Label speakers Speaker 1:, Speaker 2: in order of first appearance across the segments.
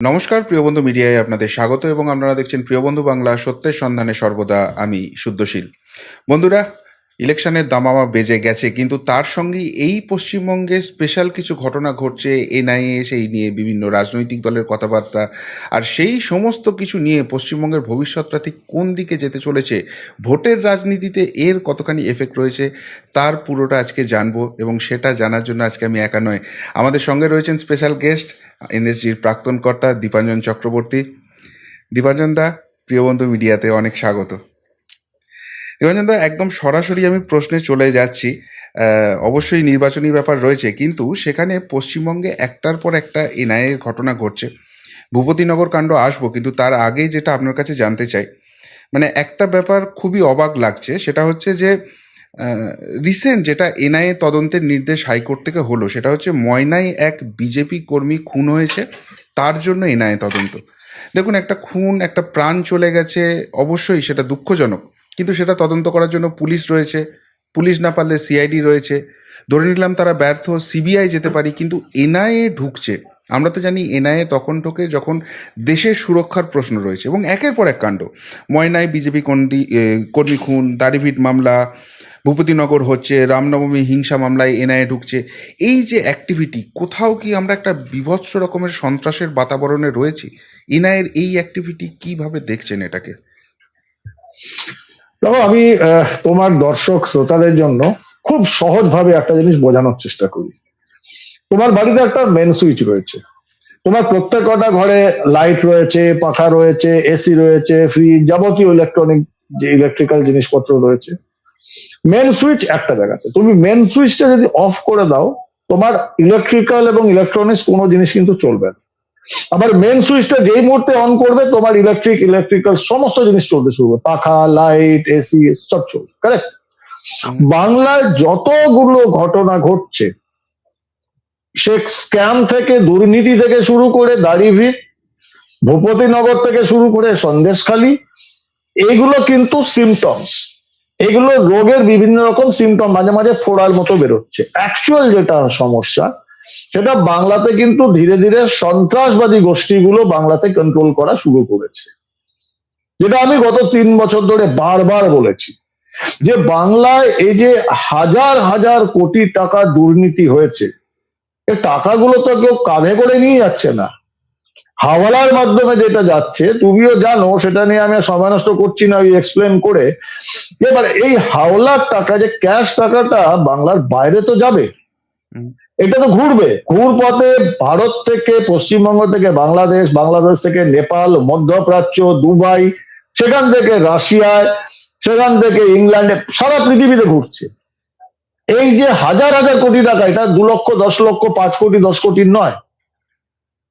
Speaker 1: নমস্কার, প্রিয় বন্ধু মিডিয়ায় আপনাদের স্বাগত এবং আপনারা দেখছেন প্রিয় বন্ধু বাংলা সত্যের সন্ধানে সর্বদা আমি শুদ্ধশীল। বন্ধুরা ইলেকশনের দামামা বেজে গেছে, কিন্তু তার সঙ্গে এই পশ্চিমবঙ্গে স্পেশাল কিছু ঘটনা ঘটছে, এনআইএ সেই নিয়ে বিভিন্ন রাজনৈতিক দলের কথাবার্তা, আর সেই সমস্ত কিছু নিয়ে পশ্চিমবঙ্গের ভবিষ্যৎটা ঠিক কোন দিকে যেতে চলেছে, ভোটের রাজনীতিতে এর কতখানি এফেক্ট রয়েছে, তার পুরোটা আজকে জানব এবং সেটা জানার জন্য আজকে আমি একা নয়। আমাদের সঙ্গে রয়েছেন স্পেশাল গেস্ট এনএসজির প্রাক্তন কর্তা দীপাঞ্জন চক্রবর্তী। দীপাঞ্জন দা, প্রিয় বন্ধু মিডিয়াতে অনেক স্বাগত। দীপাঞ্জন একদম সরাসরি আমি প্রশ্নে চলে যাচ্ছি। অবশ্যই নির্বাচনী ব্যাপার রয়েছে, কিন্তু সেখানে পশ্চিমবঙ্গে একটার পর একটা এনআইএর ঘটনা ঘটছে। ভূপতিনগর কাণ্ড আসব, কিন্তু তার আগে যেটা আপনার কাছে জানতে চাই মানে একটা ব্যাপার খুবই অবাক লাগছে, সেটা হচ্ছে যে রিসেন্ট যেটা এনআইএ তদন্তের নির্দেশ হাইকোর্ট থেকে হলো, সেটা হচ্ছে ময়নায় এক বিজেপি কর্মী খুন হয়েছে, তার জন্য এনআইএ তদন্ত। দেখুন, একটা খুন, একটা প্রাণ চলে গেছে, অবশ্যই সেটা দুঃখজনক। কিন্তু সেটা তদন্ত করার জন্য পুলিশ রয়েছে। পুলিশ না পারলে সিআইডি রয়েছে। ধরে নিলাম তারা ব্যর্থ সিবিআই যেতে পারি, কিন্তু এনআইএ ঢুকছে। আমরা তো জানি এনআইএ তখন ঢোকে যখন দেশের সুরক্ষার প্রশ্ন রয়েছে এবং একের পর এক কাণ্ড। ময়নায় বিজেপি কর্মী কর্মী খুন, দাড়িভিট মামলা ভূপতিনগর হচ্ছে, রামনবমী হিংসা মামলায় এনআইএ ঢুকছে। এই যে অ্যাক্টিভিটি কোথাও কি আমরা একটা বিভৎস রকমের সন্ত্রাসের বাতাবরণে রয়েছি? এনআইএর এই অ্যাক্টিভিটি কীভাবে দেখছেন এটাকে?
Speaker 2: দেখো আমি তোমার দর্শক শ্রোতাদের জন্য খুব সহজভাবে একটা জিনিস বোঝানোর চেষ্টা করি। তোমার বাড়িতে একটা মেন সুইচ রয়েছে। তোমার প্রত্যেক কটা ঘরে লাইট রয়েছে, পাখা রয়েছে এসি রয়েছে ফ্রিজ যাবতীয় ইলেকট্রনিক যে ইলেকট্রিক্যাল জিনিসপত্র রয়েছে। মেন সুইচ একটা জায়গাতে। তুমি মেন সুইচটা যদি অফ করে দাও, তোমার ইলেকট্রিক্যাল এবং ইলেকট্রনিক্স কোনো জিনিস কিন্তু চলবে না। আবার মেন সুইচটা যেই মুহূর্তে অন করবে, তোমার ইলেকট্রিক ইলেকট্রিক্যাল সমস্ত জিনিস চলতে শুরু করবে। পাখা লাইট এসি সব চলবে কারেক্ট বাংলায় যতগুলো ঘটনা ঘটছে, সে স্ক্যাম থেকে, দুর্নীতি থেকে শুরু করে দাড়িভিট ভূপতিনগর থেকে শুরু করে সন্দেশখালী এইগুলো কিন্তু সিমটমস এগুলো রোগের বিভিন্ন রকম সিমটম মাঝে মাঝে ফোড়ার মতো বেরোচ্ছে। অ্যাকচুয়াল যেটা সমস্যা সেটা বাংলাতে কিন্তু ধীরে ধীরে সন্ত্রাসবাদী গোষ্ঠীগুলো বাংলাতে কন্ট্রোল করা শুরু করেছে। যেটা আমি গত তিন বছর ধরে বারবার বলেছি যে বাংলায় এই যে হাজার হাজার কোটি টাকা দুর্নীতি হয়েছে টাকাগুলো তো কেউ কাঁধে করে নিয়ে যাচ্ছে না। হাওয়ালার মাধ্যমে যেটা যাচ্ছে, তুমিও জানো, সেটা নিয়ে আমি সময় নষ্ট করছি না, ওই এক্সপ্লেন করে। এবার এই হাওলার টাকা, যে ক্যাশ টাকাটা বাংলার বাইরে তো যাবে। এটা তো ঘুরবে। ঘুর পথে ভারত থেকে পশ্চিমবঙ্গ থেকে বাংলাদেশ বাংলাদেশ থেকে নেপাল মধ্যপ্রাচ্য দুবাই সেখান থেকে রাশিয়ায় সেখান থেকে ইংল্যান্ডে সারা পৃথিবীতে ঘুরছে। এই যে হাজার হাজার কোটি টাকা এটা দু লক্ষ দশ লক্ষ পাঁচ কোটি দশ কোটি নয়।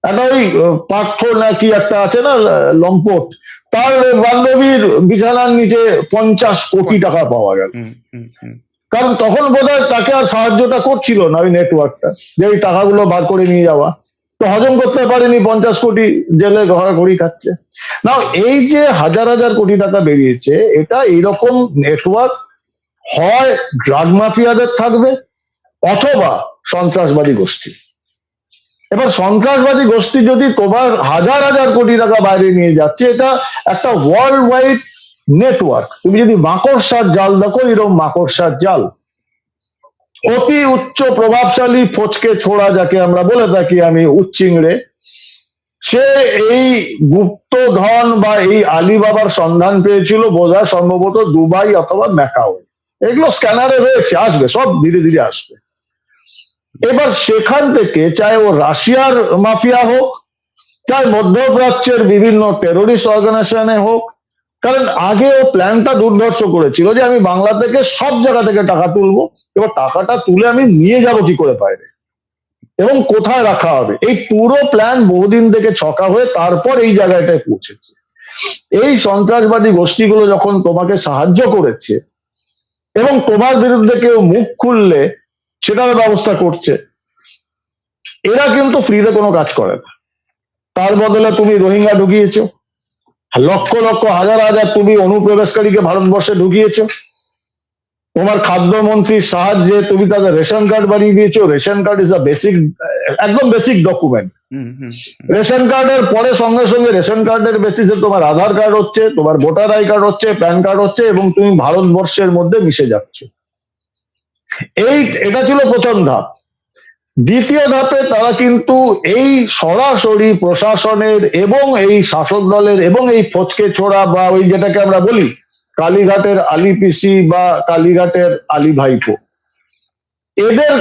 Speaker 2: একটা ওই আহ, নাকি একটা আছে না লম্পট তার বান্ধবীর বিছানার নিচে পঞ্চাশ কোটি টাকা পাওয়া গেল। কারণ তখন বোধহয় তাকে আর সাহায্যটা করছিল না ওই নেটওয়ার্কটা যে ওই টাকাগুলো বার করে নিয়ে যাওয়া। তো হজম করতে পারেনি, পঞ্চাশ কোটি জেলে ঘোরাঘুরি খাচ্ছে। না এই যে হাজার হাজার কোটি টাকা বেরিয়েছে, এটা এইরকম নেটওয়ার্ক হয় ড্রাগ মাফিয়াদের থাকবে অথবা সন্ত্রাসবাদী গোষ্ঠী। এবার সন্ত্রাসবাদী গোষ্ঠী যদি তোমার হাজার হাজার কোটি টাকা বাইরে নিয়ে যাচ্ছে, এটা একটা ওয়ার্ল্ড ওয়াইড নেটওয়ার্ক তুমি যদি মাকড়সার জাল দেখো, এরকম মাকড়সার জাল। অতি উচ্চ প্রভাবশালী ফচকে ছোড়া যাকে আমরা বলে থাকি আমি উচ্চিংড়ে, সে এই গুপ্ত ধন বা এই আলিবাবার সন্ধান পেয়েছিল বোধহয় সম্ভবত দুবাই অথবা ম্যাকাও। এগুলো স্ক্যানারে রয়েছে, আসবে, সব ধীরে ধীরে আসবে। এবার সেখান থেকে চাই ও রাশিয়ার মাফিয়া হোক, চাই মধ্যপ্রাচ্যের বিভিন্ন টেরোরিস্ট অর্গানাইজেশনে হোক কারণ আগে ও প্ল্যানটা দুর্ধর্ষ করেছিল যে আমি বাংলা থেকে সব জায়গা থেকে টাকা তুলবো, এবার টাকাটা তুলে আমি নিয়ে যাব কি করে বাইরে? এবং কোথায় রাখা হবে? এই পুরো প্ল্যান বহুদিন থেকে ছকা হয়ে তারপর এই জায়গাটায় পৌঁছেছে। এই সন্ত্রাসবাদী গোষ্ঠীগুলো যখন তোমাকে সাহায্য করেছে এবং তোমার বিরুদ্ধে কেউ মুখ খুললে সেটার ব্যবস্থা করছে, এরা কিন্তু ফ্রিতে কোনো কাজ করে না। তার বদলে তুমি রোহিঙ্গা ঢুকিয়েছো। লক্ষ লক্ষ হাজার হাজার তুমি অনুপ্রবেশকারীকে ভারতবর্ষে ঢুকিয়েছো। তোমার খাদ্যমন্ত্রীর সাহায্যে তুমি তাদের রেশন কার্ড বানিয়ে দিয়েছ। Ration card is a basic একদম বেসিক ডকুমেন্ট রেশন কার্ডের পরে সঙ্গে সঙ্গে রেশন কার্ডের বেসিসে তোমার আধার কার্ড হচ্ছে তোমার ভোটার আই কার্ড হচ্ছে প্যান কার্ড হচ্ছে এবং তুমি ভারতবর্ষের মধ্যে মিশে যাচ্ছ। এই এটা ছিল প্রথম ধাপ। দ্বিতীয় ধাপে তারা কিন্তু এই সরাসরি প্রশাসনের এবং এই শাসক দলের এবং এই ফচকে ছোড়া বা ওই যেটাকে আমরা বলি কালীঘাটের আলী পিসি বা কালীঘাটের আলী ভাইপো। এদের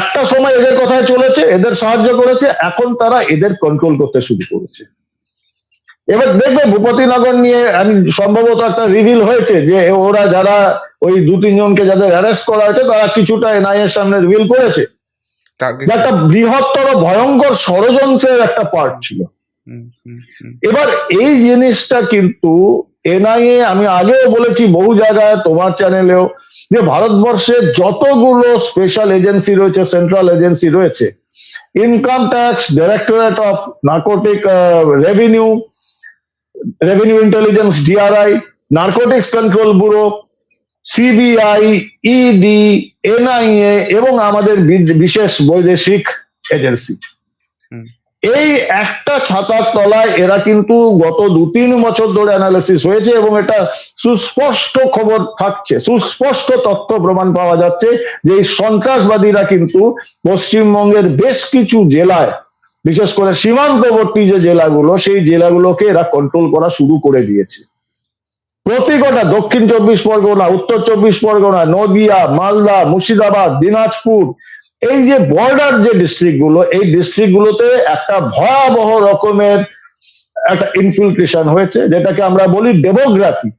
Speaker 2: একটা সময় এদের কথায় চলেছে, এদের সাহায্য করেছে, এখন তারা এদের কন্ট্রোল করতে শুরু করেছে। এবার দেখবে ভূপতিনগর নিয়ে আমি সম্ভবত একটা রিভিল হয়েছে যে ওরা যারা ওই দু তিনজনকে যাদের অ্যারেস্ট করা হয়েছে, তারা কিছুটা এনআইএ এর সামনে রিভিল করেছে। একটা বৃহত্তর ভয়ঙ্কর ষড়যন্ত্রের একটা পার্ট ছিল। এবার এই জিনিসটা কিন্তু এনআইএ আমি আগেও বলেছি বহু জায়গায় তোমার চ্যানেলেও যে ভারতবর্ষে যতগুলো স্পেশাল এজেন্সি রয়েছে সেন্ট্রাল এজেন্সি রয়েছে income tax directorate of narcotic revenue revenue intelligence DRI narcotics control bureau CBI ED NIA এবং আমাদের বিশেষ বৈদেশিক এজেন্সি। এই একটা ছাতার তলায় এরা কিন্তু গত দু তিন বছর ধরে অ্যানালিসিস হয়েছে এবং এটা সুস্পষ্ট খবর থাকছে সুস্পষ্ট তথ্য প্রমাণ পাওয়া যাচ্ছে যে এই সন্ত্রাসবাদীরা কিন্তু পশ্চিমবঙ্গের বেশ কিছু জেলায় বিশেষ করে সীমান্তবর্তী যে জেলাগুলো সেই জেলাগুলোকে এরা কন্ট্রোল করা শুরু করে দিয়েছে। প্রতি কটা দক্ষিণ চব্বিশ পরগনা, উত্তর চব্বিশ পরগনা, নদিয়া, মালদা, মুর্শিদাবাদ, দিনাজপুর, এই যে বর্ডার যে ডিস্ট্রিক্টগুলো, এই ডিস্ট্রিক্ট গুলোতে একটা ভয়াবহ রকমের একটা ইনফিল্ট্রেশন হয়েছে, যেটাকে আমরা বলি ডেমোগ্রাফি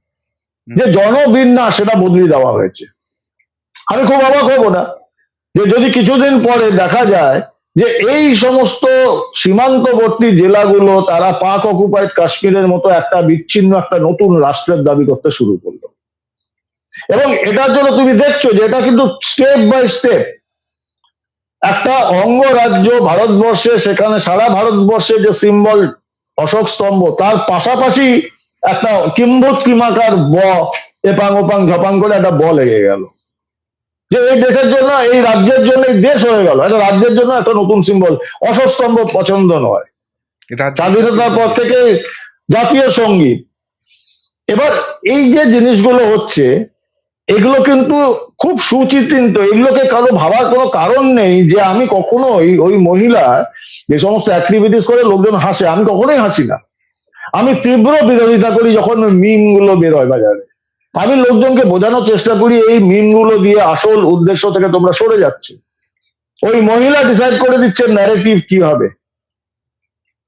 Speaker 2: যে জনবিন্যাস সেটা বদলে দেওয়া হয়েছে। আমি খুব অবাক হব না যে যদি কিছুদিন পরে দেখা যায় যে এই সমস্ত সীমান্তবর্তী জেলাগুলো তারা পাক অকুপাইড কাশ্মীরের মতো একটা বিচ্ছিন্ন একটা নতুন রাষ্ট্রের দাবি করতে শুরু করল। এবং এটার জন্য তুমি দেখছ যে এটা কিন্তু স্টেপ বাই স্টেপ একটা অঙ্গরাজ্য ভারতবর্ষে, সেখানে সারা ভারতবর্ষে যে সিম্বল অশোক স্তম্ভ, তার পাশাপাশি একটা কিম্ভূত কিমাকার ব, এপাং ওপাং ঝপাং করে একটা ব লেগে গেল। যে এই দেশের জন্য এই রাজ্যের জন্য এই দেশ হয়ে গেল। এটা রাজ্যের জন্য একটা নতুন সিম্বল অশোক স্তম্ভ পছন্দ নয়।
Speaker 1: রাজ্য-
Speaker 2: স্বাধীনতার পর থেকে জাতীয় সংগীত। এবার এই যে জিনিসগুলো হচ্ছে এগুলো কিন্তু খুব সুচিন্তিত। এগুলোকে কারও ভাবার কোনো কারণ নেই যে আমি কখনোই ওই মহিলা যে সমস্ত অ্যাক্টিভিটিস করে লোকজন হাসে আমি কখনোই হাসি না। আমি তীব্র বিরোধিতা করি যখন মিমগুলো বেরোয় বাজারে। আমি লোকজনকে বোঝানোর চেষ্টা করি, এই মিমগুলো দিয়ে আসল উদ্দেশ্য থেকে তোমরা সরে যাচ্ছ। ওই মহিলা ডিসাইড করে দিচ্ছেন ন্যারেটিভ কি হবে।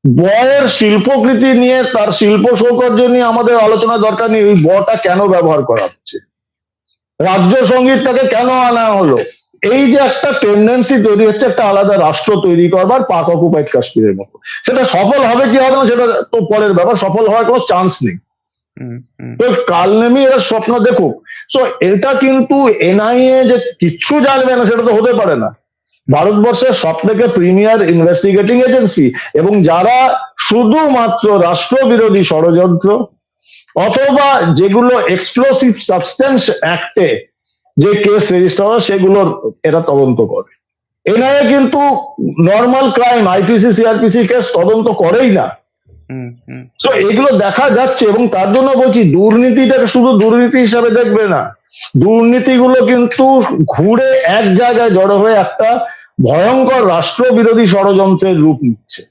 Speaker 2: বয়ের শিল্পকৃতি নিয়ে তার শিল্প সৌকর্য নিয়ে আমাদের আলোচনা দরকার নেই, ওই বটা কেন ব্যবহার করা হচ্ছে? রাজ্য সঙ্গীতটাকে কেন আনা হলো? এই যে একটা টেন্ডেন্সি তৈরি হচ্ছে, একটা আলাদা রাষ্ট্র তৈরি করবার পাক অকুপাইড কাশ্মীরের মতো। সেটা সফল হবে কি হবে না, সেটা তো পরের ব্যাপার, সফল হওয়ার কোনো চান্স নেই। তো কাল নেমে এরা স্বপ্ন দেখুক। সো এটা কিন্তু এনআইএ যে কিচ্ছু জানবে না, সেটা তো হতে পারে না। ভারতবর্ষের সব থেকে প্রিমিয়ার ইনভেস্টিগেটিং এজেন্সি এবং যারা শুধুমাত্র রাষ্ট্রবিরোধী ষড়যন্ত্র অথবা যেগুলো এক্সপ্লোসিভ সাবস্টেন্স অ্যাক্টে যে কেস রেজিস্টার হয়, সেগুলোর এরা তদন্ত করে। এনআইএ কিন্তু normal crime IPC CrPC case তদন্ত করেই না। তো এগুলো দেখা যাচ্ছে এবং তার জন্য বলছি দুর্নীতিটাকে শুধু দুর্নীতি হিসাবে দেখবে না। দুর্নীতিগুলো কিন্তু ঘুরে এক জায়গায় জড়ো হয়ে একটা ভয়ঙ্কর রাষ্ট্রবিরোধী ষড়যন্ত্রের রূপ নিচ্ছে।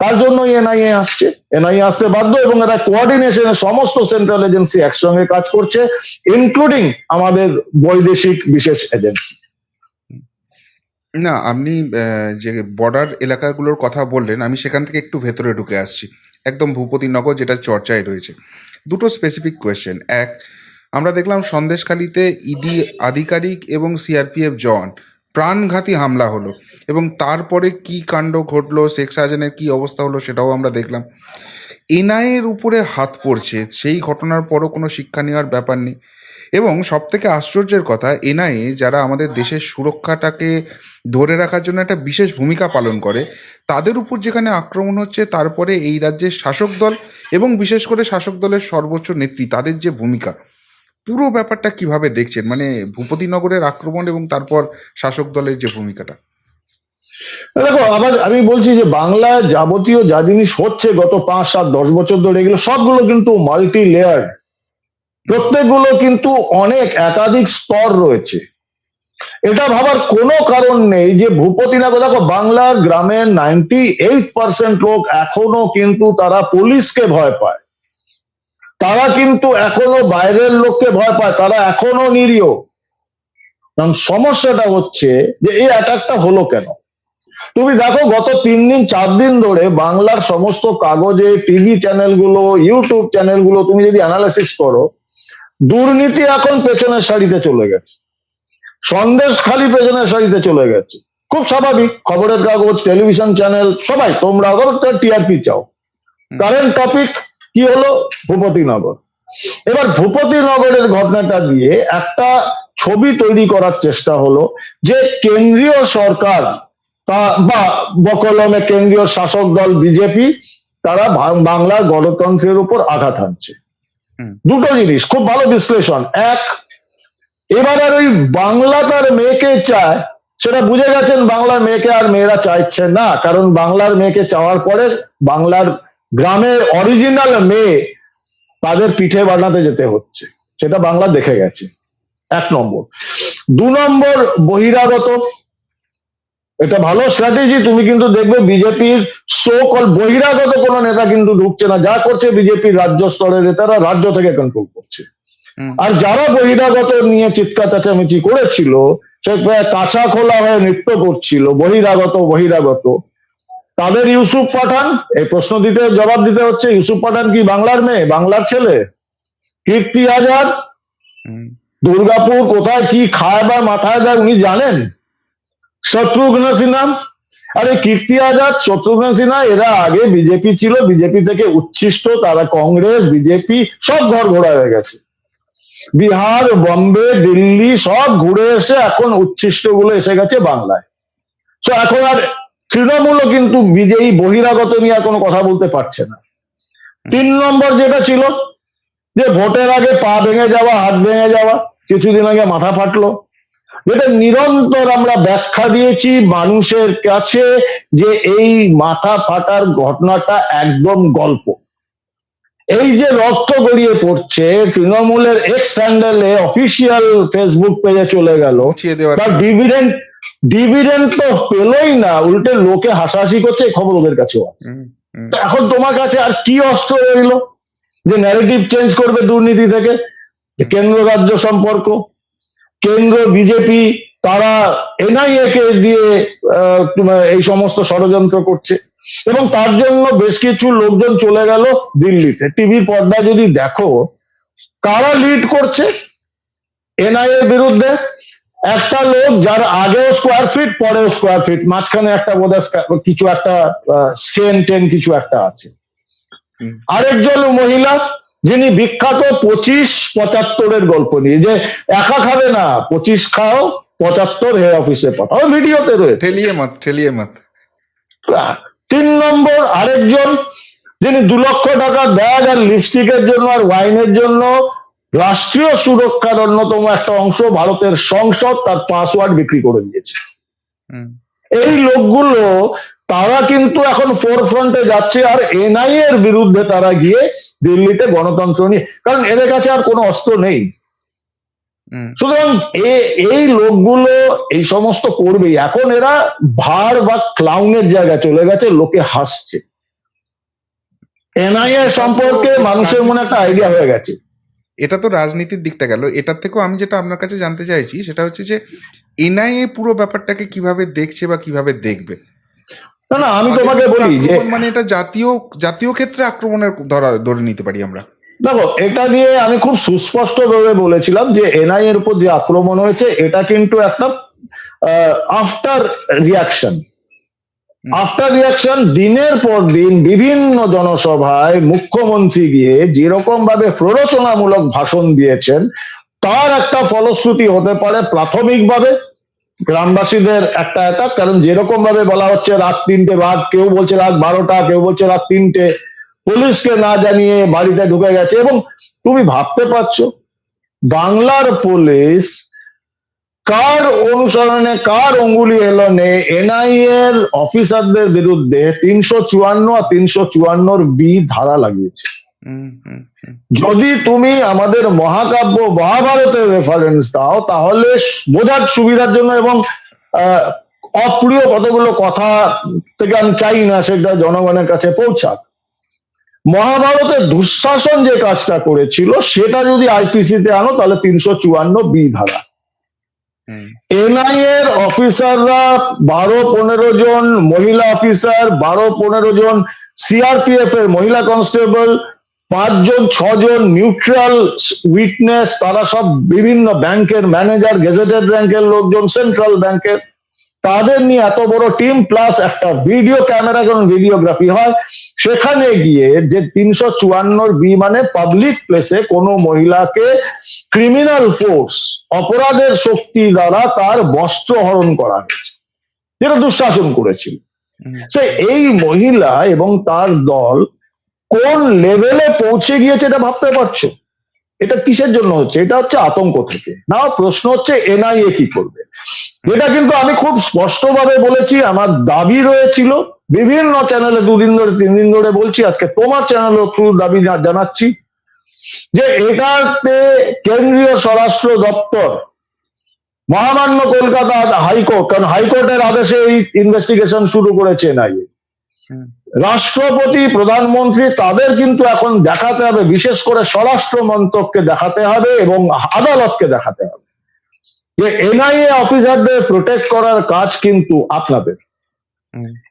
Speaker 2: তার জন্য এনআইএ আসছে। এনআইএ আসতে বাধ্য এবং এরা কোঅর্ডিনেশনে সমস্ত সেন্ট্রাল এজেন্সি একসঙ্গে কাজ করছে ইনক্লুডিং আমাদের বৈদেশিক বিশেষ এজেন্সি
Speaker 1: না আপনি আহ, যে বর্ডার এলাকাগুলোর কথা বললেন আমি সেখান থেকে একটু ভেতরে ঢুকে আসছি। একদম ভূপতিনগর যেটা চর্চায় রয়েছে। দুটো স্পেসিফিক কোয়েশ্চেন এক, আমরা দেখলাম সন্দেশখালিতে ইডি আধিকারিক এবং সিআরপিএফ জন প্রাণঘাতী হামলা হলো এবং তারপরে কি কাণ্ড ঘটলো, শেখ শাহজাহানের কি অবস্থা হলো সেটাও আমরা দেখলাম। এনআইএর উপরে হাত পড়ছে, সেই ঘটনার পরও কোনো শিক্ষা নেওয়ার ব্যাপার নেই। এবং সব থেকে আশ্চর্যের কথা, এনআইএ যারা আমাদের দেশের সুরক্ষাটাকে ধরে রাখার জন্য একটা বিশেষ ভূমিকা পালন করে, তাদের উপর যেখানে আক্রমণ হচ্ছে, তারপরে এই রাজ্যের শাসক দল এবং বিশেষ করে শাসক দলের সর্বোচ্চ নেত্রী, তাদের যে ভূমিকা। পুরো ব্যাপারটা কীভাবে দেখছেন? মানে ভূপতিনগরের আক্রমণ এবং তারপর শাসক দলের যে ভূমিকাটা।
Speaker 2: দেখো, আবার আমি বলছি যে বাংলায় যাবতীয় যা জিনিস হচ্ছে গত পাঁচ, সাত, দশ বছর ধরে, এগুলো সবগুলো কিন্তু মাল্টি লেয়ার প্রত্যেকগুলো কিন্তু অনেক একাধিক স্তর রয়েছে। এটা ভাবার কোনো কারণ নেই যে ভূপতি ভূপতিনগর দেখো বাংলার গ্রামের নাইনটি এইট পার্সেন্ট লোক এখনও কিন্তু তারা পুলিশকে ভয় পায়। তারা কিন্তু এখনও বাইরের লোককে ভয় পায়, তারা এখনও নিরীহ। কারণ সমস্যাটা হচ্ছে যে এই অ্যাটাকটা হলো কেন? তুমি দেখো, গত তিন দিন, চার দিন ধরে বাংলার সমস্ত কাগজে টিভি চ্যানেলগুলো ইউটিউব চ্যানেলগুলো তুমি যদি অ্যানালাইসিস করো দুর্নীতি এখন পেছনের সারিতে চলে গেছে। সন্দেশ খালি পেছনের সারিতে চলে গেছে। খুব স্বাভাবিক খবরের কাগজ টেলিভিশন চ্যানেল সবাই তোমরা টিআরপি চাও। কারেন্ট টপিক কি হলো? ভূপতিনগর। এবার ভূপতিনগরের ঘটনাটা দিয়ে একটা ছবি তৈরি করার চেষ্টা হলো যে কেন্দ্রীয় সরকার তা- বা বকলমে কেন্দ্রীয় শাসক দল বিজেপি তারা বাংলার গণতন্ত্রের উপর আঘাত হানছে। দুটো জিনিস, খুব ভালো বিশ্লেষণ। এক, এবার আর ওই বাংলা তার মেয়েকে চায়, সেটা বুঝে গেছেন বাংলার মেয়েকে আর মেয়েরা চাইছে না, কারণ বাংলার মেয়েকে চাওয়ার পরে বাংলার গ্রামের অরিজিনাল মেয়ে তাদের পিঠে বানাতে যেতে হচ্ছে। সেটা বাংলা দেখে গেছে। এক নম্বর। দু নম্বর বহিরাগত এটা ভালো স্ট্র্যাটেজি তুমি কিন্তু দেখবে বিজেপির সো কল বহিরাগত কোনো নেতা কিন্তু ঢুকছে না। যা করছে বিজেপির রাজ্য স্তরের নেতারা রাজ্য থেকে কন্ট্রোল করছে। আর যারা বহিরাগত নিয়ে চিৎকার চেঁচামেচি করেছিল সে কাঁচা খোলা হয়ে নৃত্য করছিল বহিরাগত বহিরাগত। তাদের ইউসুফ পাঠান এই প্রশ্ন দিতে জবাব দিতে হচ্ছে ইউসুফ পাঠান কি বাংলার মেয়ে বাংলার ছেলে? কীর্তি আজাদ? দুর্গাপুর কোথায় কি খায় বা মাথায় দেয় উনি জানেন? শত্রুঘ্ন সিনহা। আরে কীর্তি আজাদ শত্রুঘ্ন সিনহা, এরা আগে বিজেপি ছিল, বিজেপি থেকে উচ্ছিষ্ট, তারা কংগ্রেস, বিজেপি, সব ঘর ঘোরা হয়ে গেছে। বিহার, বম্বে, দিল্লি, সব ঘুরে এসে এখন উচ্ছিষ্টগুলো এসে গেছে বাংলায়। তো এখন আর তৃণমূলও কিন্তু বিজয়ী বহিরাগত নিয়ে কোনো কথা বলতে পারছে না। তিন নম্বর যেটা ছিল, যে ভোটের আগে পা ভেঙে যাওয়া, হাত ভেঙে যাওয়া, কিছুদিন আগে মাথা ফাটলো। যেটা নিরন্তর আমরা ব্যাখ্যা দিয়েছি মানুষের কাছে যে এই মাথা ফাটার ঘটনাটা একদম গল্প। এই যে রক্ত গড়িয়ে পড়ছে তৃণমূলের এক্স হ্যান্ডেলে অফিসিয়াল ফেসবুক পেজে চলে গেল। বা ডিভিডেন্ড ডিভিডেন্ড তো পেলোই না উল্টে লোকে হাসাহাসি করছে খবর ওদের কাছেও আছে। এখন তোমার কাছে আর কি অস্ত্র রইল? যে ন্যারেটিভ চেঞ্জ করবে দুর্নীতি থেকে কেন্দ্র রাজ্য সম্পর্ক কেন্দ্র বিজেপি তারা এনআইএ কে দিয়ে এই সমস্ত ষড়যন্ত্র করছে। এবং তার জন্য বেশ কিছু লোকজন চলে গেল দিল্লিতে। টিভির পর্দা যদি দেখো কারা লিড করছে? এনআইএ বিরুদ্ধে একটা লোক যার আগেও স্কোয়ার ফিট পরেও স্কোয়ার ফিট মাঝখানে একটা বোধ কিছু একটা সেন টেন কিছু একটা আছে। আরেকজন মহিলা যিনি বিখ্যাত পঁচিশ পঁচাত্তরের গল্প নিয়ে যে একা খাবে না পঁচিশ খাও পঁচাত্তর হেড অফিসে পাঠাও। ভিডিওতে রয়েছে।
Speaker 1: ঠেলিয়ে মত ঠেলিয়ে মত।
Speaker 2: তিন নম্বর আরেকজন যিনি দু লক্ষ টাকা ব্যাগ আর লিপস্টিকের জন্য আর ওয়াইনের জন্য রাষ্ট্রীয় সুরক্ষার অন্যতম একটা অংশ ভারতের সংসদ তার পাসওয়ার্ড বিক্রি করে দিয়েছে। এই লোকগুলো তারা কিন্তু এখন ফোর ফ্রন্টে যাচ্ছে আর এনআই এর বিরুদ্ধে তারা গিয়ে দিল্লিতে গণতন্ত্র নিয়ে কারণ এদের কাছে আর কোনো অস্ত্র নেই। সুতরাং এই লোকগুলো এই সমস্ত করবেই। এখন এরা ভার বা ক্লাউনের জায়গায় চলে গেছে লোকে হাসছে। এনআইএ সম্পর্কে মানুষের মনে একটা আইডিয়া হয়ে গেছে।
Speaker 1: এটা তো রাজনীতির দিকটা গেল। এটার থেকেও আমি যেটা আপনার কাছে জানতে চাইছি সেটা হচ্ছে যে এনআইএ পুরো ব্যাপারটাকে কীভাবে দেখছে বা কীভাবে দেখবে?
Speaker 2: না না আমি তোমাকে বলি যে
Speaker 1: মানে এটা জাতীয় জাতীয় ক্ষেত্রে আক্রমণের ধরা ধরে নিতে পারি আমরা।
Speaker 2: দেখো এটা নিয়ে আমি খুব সুস্পষ্ট ভাবে বলেছিলাম যে এনআই এর উপর যে আক্রমণ হয়েছে এটা কিন্তু একটা আফটার রিয়াকশন আফটার রিয়াকশন দিনের পর দিন বিভিন্ন জনসভায় মুখ্যমন্ত্রী গিয়ে যেরকম ভাবে প্ররোচনামূলক ভাষণ দিয়েছেন তার একটা ফলশ্রুতি হতে পারে প্রাথমিকভাবে গ্রামবাসীদের একটা অ্যাটাক কারণ যেরকম ভাবে বলা হচ্ছে রাত তিনটে, রাত কেউ বলছে রাত বারোটা, কেউ বলছে রাত তিনটে, পুলিশকে না জানিয়ে বাড়িতে ঢুকে গেছে এবং তুমি ভাবতে পারছ বাংলার পুলিশ কার অনুসরণে, কার অঙ্গুলি হেলনে এনআইএ এর অফিসারদের বিরুদ্ধে তিনশো চুয়ান্ন আর তিনশো চুয়ান্নর বি ধারা লাগিয়েছে। যদি তুমি আমাদের মহাকাব্য মহাভারতের রেফারেন্স দাও তাহলে বোঝার সুবিধার জন্য এবং অপ্রিয় কতগুলো কথা থেকে আমি চাই না সেটা জনগণের কাছে পৌঁছাক। মহাভারতে দুঃশাসন যে কাজটা করেছিল সেটা যদি আইপিসিতে আনো তাহলে তিনশো চুয়ান্ন বি ধারা।
Speaker 1: হুম,
Speaker 2: এনআইএ এর অফিসাররা বারো পনেরো জন মহিলা অফিসার বারো পনেরো জন সিআরপিএফ এর মহিলা কনস্টেবল পাঁচজন ছজন নিউট্রাল উইটনেস তারা সব বিভিন্ন ব্যাংকের ম্যানেজার গেজেটেড ব্যাংকের লোকজন সেন্ট্রাল ব্যাংকের। তাদের নিয়ে এত বড় টিম প্লাস একটা ভিডিও ক্যামেরা কারণ ভিডিওগ্রাফি হয়। সেখানে গিয়ে যে তিনশো চুয়ান্নর বি মানে পাবলিক প্লেসে কোনো মহিলাকে ক্রিমিনাল ফোর্স অপরাধের শক্তি দ্বারা তার বস্ত্র হরণ করা হয়েছে। যেটা দুঃশাসন করেছিল। সে এই মহিলা এবং তার দল কোন লেভেলে পৌঁছে গিয়েছে এটা ভাবতে পারছ? এটা কিসের জন্য হচ্ছে? এটা হচ্ছে আতঙ্ক থেকে। না প্রশ্ন হচ্ছে, এনআইএ কি করবে? এটা কিন্তু আমি খুব স্পষ্টভাবে বলেছি, আমার দাবি রয়েছিল। বিভিন্ন চ্যানেলে দুদিন ধরে তিন দিন ধরে বলছি, আজকে তোমার চ্যানেলেও থ্রু দাবি জানাচ্ছি যে এটাতে কেন্দ্রীয় স্বরাষ্ট্র দপ্তর, মহামান্য কলকাতা হাইকোর্ট, কারণ হাইকোর্টের আদেশে এই ইনভেস্টিগেশন শুরু করেছে এনআইএ। রাষ্ট্রপতি প্রধানমন্ত্রী তাদের কিন্তু এখন দেখাতে হবে বিশেষ করে স্বরাষ্ট্র মন্ত্রককে দেখাতে হবে এবং আদালতকে দেখাতে হবে। যে এনআইএ অফিসারদের প্রোটেক্ট করার কাজ কিন্তু আপনাদের।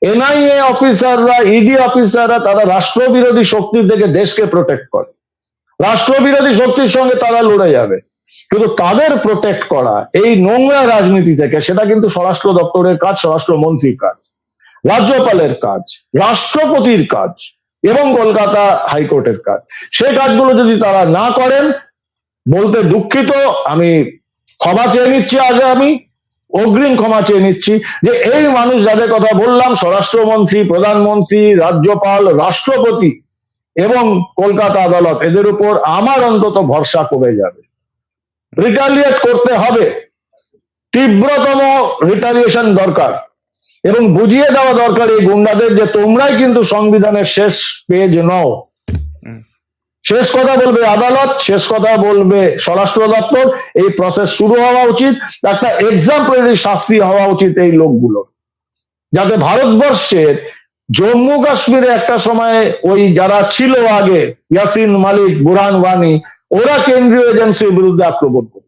Speaker 2: এনআইএ অফিসাররা ইডি অফিসাররা তারা রাষ্ট্রবিরোধী শক্তি থেকে দেশকে প্রোটেক্ট করে। রাষ্ট্রবিরোধী শক্তির সঙ্গে তারা লড়ে যাবে। কিন্তু তাদের প্রোটেক্ট করা এই নোংরা রাজনীতি থেকে সেটা কিন্তু স্বরাষ্ট্র দপ্তরের কাজ স্বরাষ্ট্রমন্ত্রীর কাজ। রাজ্যপালের কাজ, রাষ্ট্রপতির কাজ এবং কলকাতা হাইকোর্টের কাজ। সেই কাজগুলো যদি তারা না করেন, বলতে দুঃখিত, আমি ক্ষমা চেয়ে নিচ্ছি আগে আমি, অগ্রিম ক্ষমা চেয়ে নিচ্ছি যে এই মানুষ যাদের কথা বললাম, স্বরাষ্ট্রমন্ত্রী, প্রধানমন্ত্রী, রাজ্যপাল, রাষ্ট্রপতি এবং কলকাতা আদালত, এদের উপর আমার অন্তত ভরসা কমে যাবে। রিটালিয়েট করতে হবে। তীব্রতম রিটালিয়েশন দরকার। এবং বুঝিয়ে দেওয়া দরকার এই গুন্ডাদের যে তোমরাই কিন্তু সংবিধানের শেষ পেজ নও। শেষ কথা বলবে আদালত শেষ কথা বলবে স্বরাষ্ট্র দপ্তর। এই প্রসেস শুরু হওয়া উচিত। একটা এক্সাম্পলারি শাস্তি হওয়া উচিত এই লোকগুলোর। যাতে ভারতবর্ষের জম্মু কাশ্মীরে একটা সময় ওই যারা ছিল আগে ইয়াসিন মালিক বুরহান ওয়ানি ওরা কেন্দ্রীয় এজেন্সির বিরুদ্ধে আক্রমণ করত।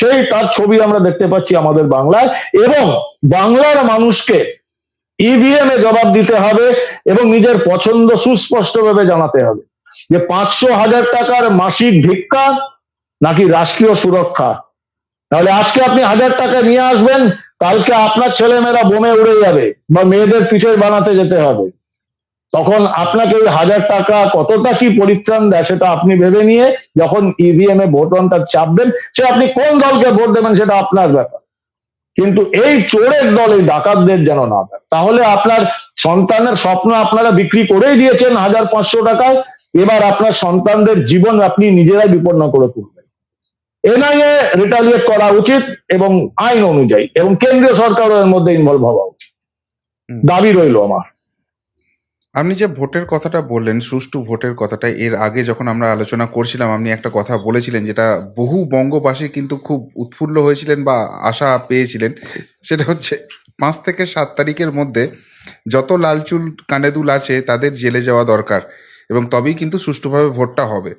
Speaker 2: সেই তার ছবি আমরা দেখতে পাচ্ছি আমাদের বাংলায় এবং বাংলার মানুষকে ইভিএম এ জবাব দিতে হবে এবং নিজের পছন্দ সুস্পষ্টভাবে জানাতে হবে যে পাঁচশো হাজার টাকার মাসিক ভিক্ষা নাকি রাষ্ট্রীয় সুরক্ষা? তাহলে আজকে আপনি হাজার টাকা নিয়ে আসবেন, কালকে আপনার ছেলেমেয়েরা বোমে উড়ে যাবে বা মেয়েদের পিঠের বানাতে যেতে হবে। তখন আপনাকে ওই হাজার টাকা কতটা কি পরিত্রাণ দেয় সেটা আপনি ভেবে নিয়ে যখন ইভিএম এ ভোটনটা চাপবেন সে আপনি কোন দলকে ভোট দেবেন সেটা আপনার ব্যাপার। কিন্তু এই চোরের দল এই ডাকাতদের যেন না দেয়। তাহলে আপনার সন্তানের স্বপ্ন আপনারা বিক্রি করেই দিয়েছেন হাজার পাঁচশো টাকায়। এবার আপনার সন্তানদের জীবন আপনি নিজেরাই বিপন্ন করে তুলবেন। এনআইএ রিটালিয়েট করা উচিত এবং আইন অনুযায়ী এবং কেন্দ্রীয় সরকারও এর মধ্যে ইনভলভ হওয়া উচিত। দাবি রইল আমার।
Speaker 1: আপনি যে ভোটের কথাটা বললেন, সুষ্ঠু ভোটের কথাটা, এর আগে যখন আমরা আলোচনা করছিলাম, আপনি একটা কথা বলেছিলেন যেটা বহু বঙ্গবাসী কিন্তু খুব উৎফুল্ল হয়েছিলেন বা আশা পেয়েছিলেন। সেটা হচ্ছে, পাঁচ থেকে সাত তারিখের মধ্যে যত লালচুল কানেদুল আছে, তাদের জেলে যাওয়া দরকার এবং তবেই কিন্তু সুষ্ঠুভাবে ভোটটা হবে।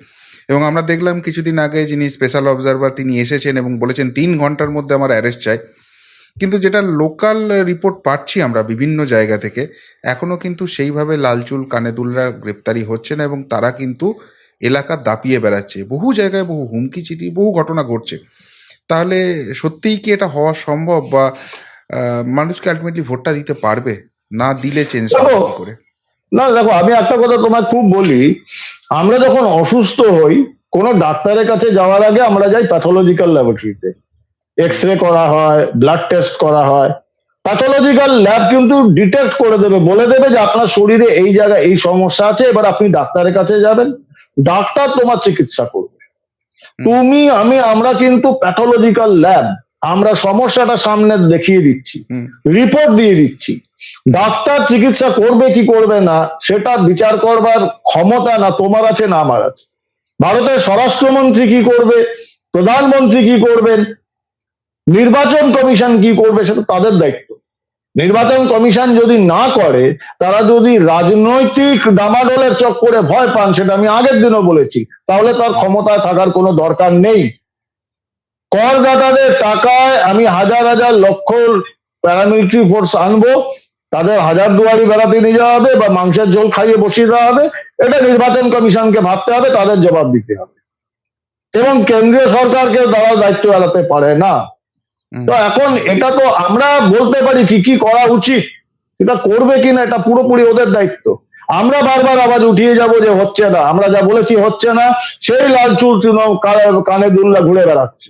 Speaker 1: এবং আমরা দেখলাম কিছুদিন আগে যিনি স্পেশাল অবজারভার তিনি এসেছেন এবং বলেছেন, তিন ঘণ্টার মধ্যে আমার অ্যারেস্ট চাই। কিন্তু যেটা লোকাল রিপোর্ট পাচ্ছি আমরা বিভিন্ন জায়গা থেকে এখনও কিন্তু সেইভাবে লালচুল কানেদুলরা গ্রেপ্তারি হচ্ছে না এবং তারা কিন্তু এলাকা দাপিয়ে বেড়াচ্ছে। বহু জায়গায় বহু হুমকি চিঠি বহু ঘটনা ঘটছে। তাহলে সত্যিই কি এটা হওয়া সম্ভব বা মানুষকে আলটিমেটলি ভোটটা দিতে পারবে? না দিলে চেঞ্জ করে?
Speaker 2: না দেখো আমি একটা কথা তোমায় খুব বলি। আমরা যখন অসুস্থ হই কোনো ডাক্তারের কাছে যাওয়ার আগে আমরা যাই প্যাথোলজিক্যাল ল্যাবরেটরিতে এক্স রে করা হয় ব্লাড টেস্ট করা হয়। প্যাথোলজিক্যাল ল্যাব কিন্তু ডিটেক্ট করে দেবে বলে দেবে যে আপনার শরীরে এই জায়গায় এই সমস্যা আছে এবার আপনি ডাক্তারের কাছে যাবেন ডাক্তার তোমার চিকিৎসা করবে। তুমি আমি আমরা কিন্তু প্যাথোলজিক্যাল ল্যাব আমরা সমস্যাটা সামনে দেখিয়ে দিচ্ছি রিপোর্ট দিয়ে দিচ্ছি। ডাক্তার চিকিৎসা করবে কি করবে না সেটা বিচার করবার ক্ষমতা না তোমার আছে না আমার আছে। ভারতের স্বরাষ্ট্রমন্ত্রী কি করবে প্রধানমন্ত্রী কি করবেন নির্বাচন কমিশন কি করবে সেটা তাদের দায়িত্ব। নির্বাচন কমিশন যদি না করে, তারা যদি রাজনৈতিক ডামাডোলের চক্করে ভয় পান, সেটা আমি আগের দিনও বলেছি, তাহলে তার ক্ষমতায় থাকার কোনো দরকার নেই। করদাতাদের টাকায় আমি হাজার হাজার লক্ষ প্যারামিলিটারি ফোর্স আনব, তাদের হাজার দুয়ারি বেড়াতে নিয়ে যাওয়া হবে বা মাংসের ঝোল খাইয়ে বসিয়ে দেওয়া হবে, এটা নির্বাচন কমিশনকে ভাবতে হবে, তাদের জবাব দিতে হবে। এবং কেন্দ্রীয় সরকারকে তারা দায়িত্ব এড়াতে পারে না। তো এখন এটা তো আমরা বলতে পারি কি কি করা উচিত? সেটা করবে কিনা এটা পুরোপুরি ওদের দায়িত্ব। আমরা বারবার আওয়াজ উঠিয়ে যাব যে হচ্ছে না। আমরা যা বলেছি হচ্ছে না, সেই লাল চুল কানে দুল্লা ঘুরে বেড়াচ্ছে।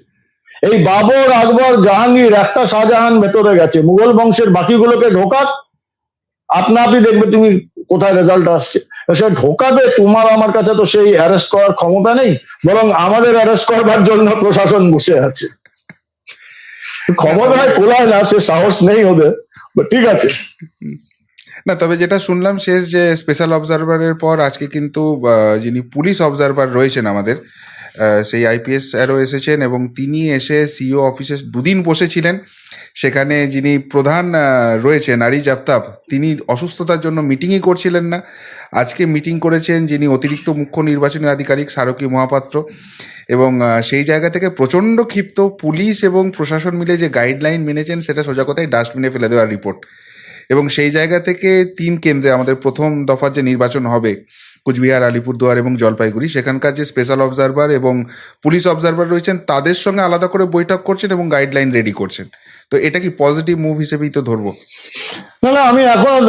Speaker 2: এই বাবর, আকবর, জাহাঙ্গীর, একটা শাহজাহান ভেতরে গেছে। মুঘল বংশের বাকিগুলোকে ঢোকাক। আপনা আপনি দেখবে তুমি কোথায় রেজাল্ট আসছে। সে ঢোকাবে, তোমার আমার কাছে তো সেই অ্যারেস্ট করার ক্ষমতা নেই। বরং আমাদের অ্যারেস্ট করবার জন্য প্রশাসন বসে আছে। ক্ষমতায় কোলায় না, সে সাহস নেই ওদের। ঠিক আছে।
Speaker 1: না, তবে যেটা শুনলাম শেষ যে স্পেশাল অবজারভারের পর আজকে কিন্তু যিনি পুলিশ অবজারভার রয়েছেন আমাদের সেই আইপিএস আরও এসেছেন এবং তিনি এসে সিও অফিসে দুদিন বসেছিলেন। সেখানে যিনি প্রধান রয়েছেন আরিজ আফতাব, তিনি অসুস্থতার জন্য মিটিংই করছিলেন না। আজকে মিটিং করেছেন যিনি অতিরিক্ত মুখ্য নির্বাচনী আধিকারিক সারকী মহাপাত্র। এবং সেই জায়গা থেকে প্রচণ্ড ক্ষিপ্ত পুলিশ এবং প্রশাসন মিলে যে গাইডলাইন মেনেছেন, সেটা সোজা কথায় ডাস্টবিনে ফেলে দেওয়ার রিপোর্ট এবং সেই জায়গা থেকে তিন কেন্দ্রে আমাদের প্রথম দফার যে নির্বাচন হবে, কুচবিহার, আলিপুরদুয়ার এবং জলপাইগুড়ি, সেখানকার যে স্পেশাল অবজারভার এবং পুলিশ অবজারভার রয়েছেন, তাদের সঙ্গে আলাদা করে বৈঠক করছেন এবং গাইডলাইন রেডি করছেন। তো এটা কি পজিটিভ মুভ হিসেবেই তো ধরবো?
Speaker 2: না না, আমি এখনও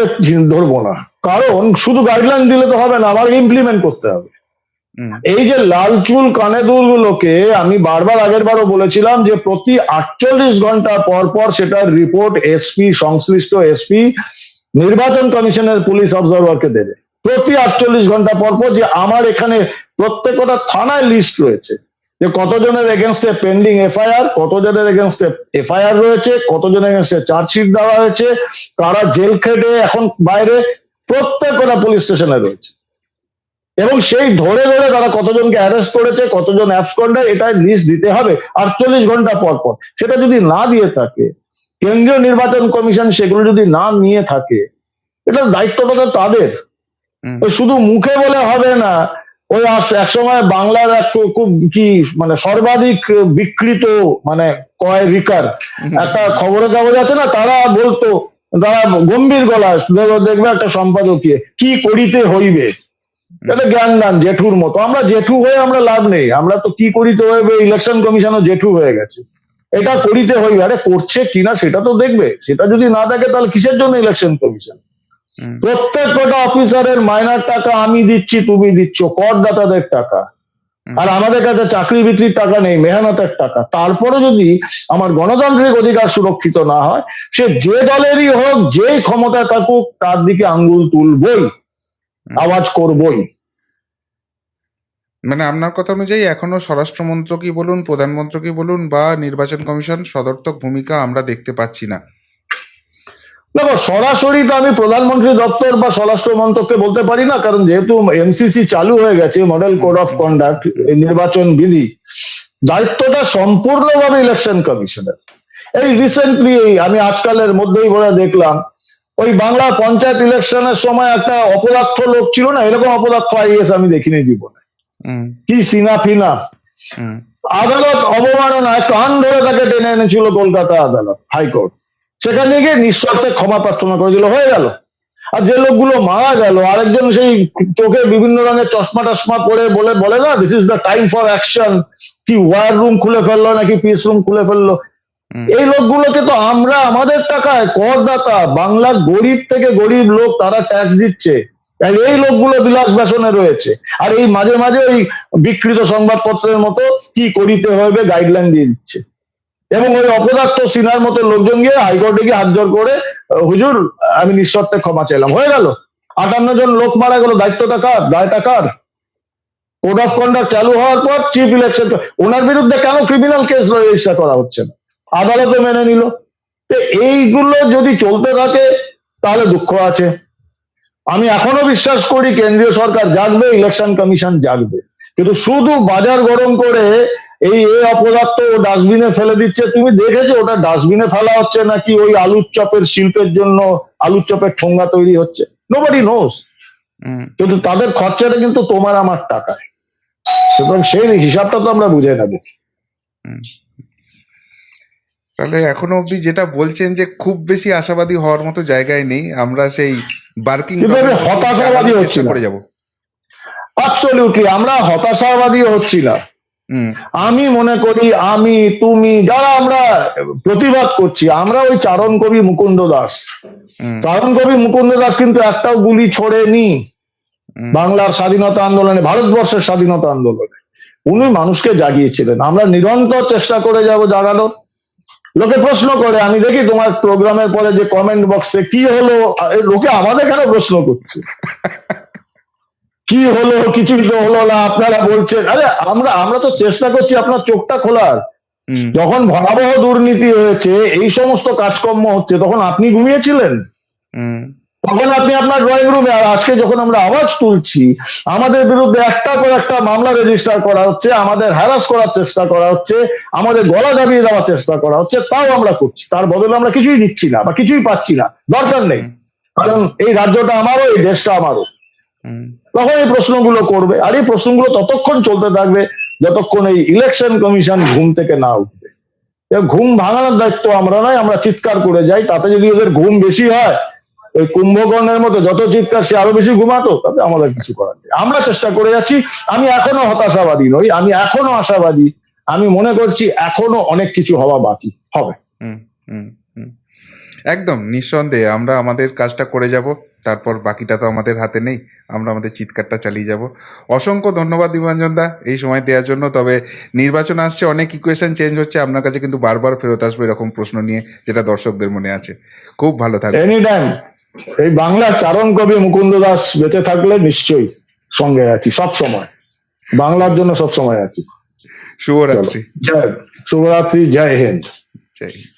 Speaker 2: ধরবো না। কারণ শুধু গাইডলাইন দিলে তো হবে না আমার ইমপ্লিমেন্ট করতে হবে। এই যে লাল চুল কানে দুলগুলোকে আমি বারবার আগের বারও বলেছিলাম যে প্রতি আটচল্লিশ ঘণ্টা পর পর সেটার রিপোর্ট এসপি, সংশ্লিষ্ট এসপি, নির্বাচন কমিশনের পুলিশ অবজারভারকে দেবে। প্রতি আটচল্লিশ ঘণ্টা পর পর যে আমার এখানে প্রত্যেকটা থানায় লিস্ট রয়েছে যে কতজনের এগেনস্টে পেন্ডিং এফআইআর, কতজনের এগেনস্টে এফআইআর রয়েছে, কতজনের এগেনস্টে চার্জশিট দেওয়া হয়েছে, কারা জেল খেটে এখন বাইরে, প্রত্যেকটা পুলিশ স্টেশনে রয়েছে। এবং সেই ধরে ধরে তারা কতজনকে অ্যারেস্ট করেছে কতজন অ্যাবসকন্ডার এটা লিস্ট দিতে হবে আটচল্লিশ ঘণ্টা পর পর। সেটা যদি না দিয়ে থাকে কেন্দ্রীয় নির্বাচন কমিশন সেগুলো যদি না নিয়ে থাকে এটা দায়িত্বটা তো তাদের। শুধু মুখে বলে হবে না ওই একসময় বাংলার এক খুব কি মানে সর্বাধিক বিকৃত মানে কয় রিকার। একটা খবরের কাগজ আছে না তারা বলতো তারা গম্ভীর গলায় দেখো- দেখবে একটা সম্পাদকীয় কি করিতে হইবে? এটা জ্ঞান দান জেঠুর মতো। আমরা জেঠু হয়ে আমরা লাভ নেই। আমরা তো কি করিতে হইবে ইলেকশন কমিশনও জেঠু হয়ে গেছে। এটা করিতে হইবে। আরে করছে কিনা সেটা তো দেখবে। সেটা যদি না দেখে তাহলে কিসের জন্য ইলেকশন কমিশন প্রত্যেক কটা অফিসারের মাইনার টাকা আমি দিচ্ছি তুমি দিচ্ছ। করদাতাদের টাকা। আর আমাদের কাছে চাকরি বিক্রির টাকা নেই মেহনতের টাকা। তারপরে যদি আমার গণতান্ত্রিক অধিকার সুরক্ষিত না হয় সে যে দলেরই হোক যেই ক্ষমতায় থাকুক তার দিকে আঙ্গুল তুলবই। আওয়াজ করবই।
Speaker 1: মানে আপনার কথা অনুযায়ী এখনও স্বরাষ্ট্রমন্ত্রকই বলুন প্রধানমন্ত্রকই বলুন বা নির্বাচন কমিশন সদর্থক ভূমিকা আমরা দেখতে পাচ্ছি না।
Speaker 2: দেখো সরাসরি তো আমি প্রধানমন্ত্রী দপ্তর বা স্বরাষ্ট্র মন্ত্রককে বলতে পারি না কারণ যেহেতু এমসিসি চালু হয়ে গেছে মডেল কোড অফ কন্ডাক্ট নির্বাচন বিধি দায়িত্বটা সম্পূর্ণভাবে ইলেকশন কমিশনের এই রিসেন্টলি আমি আজকালের মধ্যেই বলে দেখলাম ওই বাংলা পঞ্চায়েত ইলেকশনের সময় একটা অপদার্থ লোক ছিল না? এরকম অপদার্থ আইএস আমি দেখিনি জীবনে। কি সিনা ফিনা? আদালত অবমাননায় কান ধরে তাকে টেনে এনেছিল কলকাতা আদালত হাইকোর্ট। সেখানে গিয়ে নিঃশর্তে ক্ষমা প্রার্থনা করে দিল হয়ে গেল। আর যে লোকগুলো মারা গেল আরেকজন সেই চোখে বিভিন্ন রঙের চশমা টশমা পরে বলে বলে না this is the time for action কি ওয়ার রুম খুলে ফেলল নাকি পিস রুম খুলে ফেলল। এই লোকগুলোকে তো আমরা, আমাদের টাকায় করদাতা, বাংলার গরিব থেকে গরিব লোক তারা ট্যাক্স দিচ্ছে। এই লোকগুলো বিলাস বেসনে রয়েছে। আর এই মাঝে মাঝে ওই বিকৃত সংবাদপত্রের মতো কি করিতে হবে গাইডলাইন দিয়ে দিচ্ছে। এবং ওই অপদার্থ সিনার মতো লোকজন গিয়ে হাইকোর্টে গিয়ে হাত জোর করে হুজুর, আমি নিঃশর্তে ক্ষমা চাইলাম। হয়ে গেল। আটান্ন জন লোক মারা গেল, দায়িত্বটা কার? দায়টা কার? কোড অফ কন্ডাক্ট চালু হওয়ার পর চিফ ইলেকশন ওনার বিরুদ্ধে কেন ক্রিমিনাল কেস রেজিস্টার করা হচ্ছে না? আদালতে মেনে নিল। তো এইগুলো যদি চলতে থাকে তাহলে দুঃখ আছে। আমি এখনও বিশ্বাস করি কেন্দ্রীয় সরকার জাগবে ইলেকশন কমিশন জাগবে। কিন্তু শুধু বাজার গরম করে এই এ অপদার্থ ও ডাস্টবিনে ফেলে দিচ্ছে। তুমি দেখেছ ওটা ডাস্টবিনে ফেলা হচ্ছে নাকি ওই আলুর চপের শিল্পের জন্য আলুর চপের ঠোঙ্গা তৈরি হচ্ছে? Nobody knows
Speaker 1: hmm.
Speaker 2: কিন্তু তাদের খরচাটা কিন্তু তোমার আমার টাকায়। সুতরাং সেই হিসাবটা তো আমরা বুঝে নেব।
Speaker 1: তাহলে এখনও অবধি যেটা বলছেন যে খুব বেশি আশাবাদী হওয়ার মতো জায়গায় নেই আমরা সেই বার্কিং
Speaker 2: হতাশাবাদী হচ্ছি না।
Speaker 1: করে যাব।
Speaker 2: অ্যাবসলিউটলি আমরা হতাশাবাদী হচ্ছি না। আমি মনে করি আমি তুমি যারা আমরা প্রতিবাদ করছি আমরা ওই চারণ কবি মুকুন্দ দাস। চারণ কবি মুকুন্দ দাস কিন্তু একটাও গুলি ছোড়েনি
Speaker 1: হুম।
Speaker 2: বাংলার স্বাধীনতা আন্দোলনে ভারতবর্ষের স্বাধীনতা আন্দোলনে। উনি মানুষকে জাগিয়েছিলেন। আমরা নিরন্তর চেষ্টা করে যাব জাগানোর। লোকে প্রশ্ন করে আমি দেখি তোমার প্রোগ্রামের পরে যে কমেন্ট বক্সে কি হলো লোকে আমাদের কেন প্রশ্ন করছে? কি হলো কিছু তো হলো না আপনারা বলছেন। আরে আমরা আমরা তো চেষ্টা করছি আপনার চোখটা খোলার। যখন ভয়াবহ দুর্নীতি হয়েছে এই সমস্ত কাজকর্ম হচ্ছে তখন আপনি ঘুমিয়েছিলেন?
Speaker 1: হুম।
Speaker 2: তখন আপনি আপনার ড্রয়িং রুমে আর আজকে যখন আমরা আওয়াজ তুলছি আমাদের বিরুদ্ধে একটা পর একটা মামলা রেজিস্টার করা হচ্ছে আমাদের হ্যারাস করার চেষ্টা করা হচ্ছে আমাদের গলা দাবিয়ে দেওয়ার চেষ্টা করা হচ্ছে তাও আমরা করছি। তার বদলে আমরা কিছুই নিচ্ছি না বা কিছুই পাচ্ছি না। দরকার নেই। কারণ এই রাজ্যটা আমারও এই দেশটা আমারও। তখন এই প্রশ্নগুলো করবে। আর এই প্রশ্নগুলো ততক্ষণ চলতে থাকবে যতক্ষণ এই ইলেকশন কমিশন ঘুম থেকে না উঠবে। ঘুম ভাঙানোর দায়িত্ব আমরা নয় আমরা চিৎকার করে যাই তাতে যদি ওদের ঘুম বেশি হয় ওই কুম্ভকর্ণের মতো যত চিৎকার সে আরও বেশি ঘুমাতো, তাতে আমাদের কিছু করার নেই। আমরা চেষ্টা করে যাচ্ছি, আমি এখনও হতাশাবাদী নই, আমি এখনও আশাবাদী, আমি মনে করছি এখনও অনেক কিছু হওয়া বাকি, হবে।
Speaker 1: হুম হুম। একদম নিঃসন্দেহে আমরা আমাদের কাজটা করে যাব তারপর বাকিটা তো আমাদের হাতে নেই আমরা আমাদের চিৎকারটা চালিয়ে যাব। অসংখ্য ধন্যবাদ দিবাঞ্জন দা এই সময় দেওয়ার জন্য তবে নির্বাচন আসছে অনেক ইকুয়েশন চেঞ্জ হচ্ছে আপনার কাছে কিন্তু বারবার ফেরত আসবে এরকম প্রশ্ন নিয়ে যেটা দর্শকদের মনে আছে। খুব ভালো থাকবে
Speaker 2: এনি টাইম এই বাংলার চারণ কবি মুকুন্দ দাস বেঁচে থাকলে নিশ্চয়ই সঙ্গে আছি সব সময়। বাংলার জন্য সব সময় আছি।
Speaker 1: শুভরাত্রি।
Speaker 2: জয় শুভরাত্রি জয় হিন্দ।
Speaker 1: জয় হিন্দ।